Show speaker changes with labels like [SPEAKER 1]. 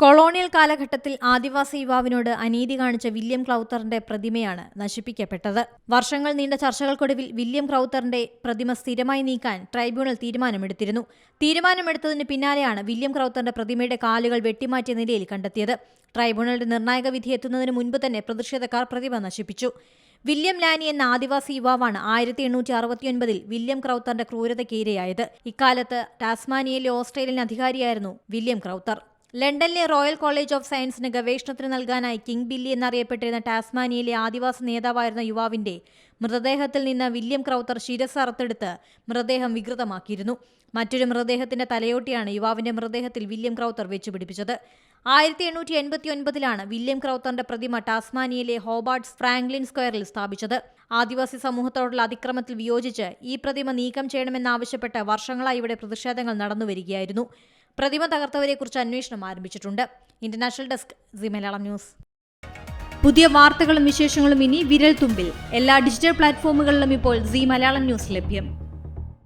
[SPEAKER 1] Colonial കാലഘട്ടത്തിൽ ആദിവാസി യുവാവിനോട് അനീതി കാണിച്ച വില്യം ക്ലൗത്തറിന്റെ പ്രതിമയാണ് നശിപ്പിക്കപ്പെട്ടത്. വർഷങ്ങൾ നീണ്ട ചർച്ചകൾക്കൊടുവിൽ വില്യം ക്രൗത്തറിന്റെ പ്രതിമ സ്ഥിരമായി നീക്കാൻ ട്രൈബ്യൂണൽ തീരുമാനമെടുത്തിരുന്നു. തീരുമാനമെടുത്തതിന് പിന്നാലെയാണ് വില്യം ക്രൗത്തറിന്റെ പ്രതിമയുടെ കാലുകൾ വെട്ടിമാറ്റിയ നിലയിൽ കണ്ടെത്തിയത്. ട്രൈബ്യൂണലിന്റെ നിർണായക വിധി എത്തുന്നതിന് മുൻപ് തന്നെ പ്രതിഷേധക്കാർ പ്രതിമ നശിപ്പിച്ചു. വില്യം ലാനി എന്ന ആദിവാസി യുവാവാണ് ആയിരത്തി എണ്ണൂറ്റി അറുപത്തിയൊൻപതിൽ വില്യം ക്രൗത്തറിന്റെ ക്രൂരതയ്ക്ക് ഇരയായത്. ഇക്കാലത്ത് ടാസ്മാനിയയിലെ ഓസ്ട്രേലിയൻ അധികാരിയായിരുന്നു വില്യം ക്രൗത്തർ. ലണ്ടനിലെ റോയൽ കോളേജ് ഓഫ് സയൻസിന് ഗവേഷണത്തിന് നൽകാനായി കിങ് ബില്ലി എന്നറിയപ്പെട്ടിരുന്ന ടാസ്മാനിയയിലെ ആദിവാസി നേതാവായിരുന്ന യുവാവിന്റെ മൃതദേഹത്തിൽ നിന്ന് വില്യം ക്രൗത്തർ ശിരസ് അറുത്തെടുത്ത് മൃതദേഹം വികൃതമാക്കിയിരുന്നു. മറ്റൊരു മൃതദേഹത്തിന്റെ തലയോട്ടിയാണ് യുവാവിന്റെ മൃതദേഹത്തിൽ വില്യം ക്രൗത്തർ വെച്ചുപിടിപ്പിച്ചത്. ആയിരത്തി എണ്ണൂറ്റി എൺപത്തി ഒൻപതിലാണ് വില്യം ക്രൗത്തറിന്റെ പ്രതിമ ടാസ്മാനിയയിലെ ഹോബാർട്സ് ഫ്രാങ്ക്ലിൻ സ്ക്വയറിൽ സ്ഥാപിച്ചത്. ആദിവാസി സമൂഹത്തോടുള്ള അതിക്രമത്തിൽ വിയോജിച്ച് ഈ പ്രതിമ നീക്കം ചെയ്യണമെന്നാവശ്യപ്പെട്ട് വർഷങ്ങളായി ഇവിടെ പ്രതിഷേധങ്ങൾ നടന്നുവരികയായിരുന്നു. പ്രതിമ തകർത്തവരെക്കുറിച്ച് അന്വേഷണം ആരംഭിച്ചിട്ടുണ്ട്. International desk C Malayalam news. പുതിയ വാർത്തകളും വിശേഷങ്ങളും ഇനി വിരൽ തുമ്പിൽ എല്ലാ ഡിജിറ്റൽ പ്ലാറ്റ്ഫോമുകളിലും ഇപ്പോൾ സി മലയാളം ന്യൂസ് ലഭ്യം.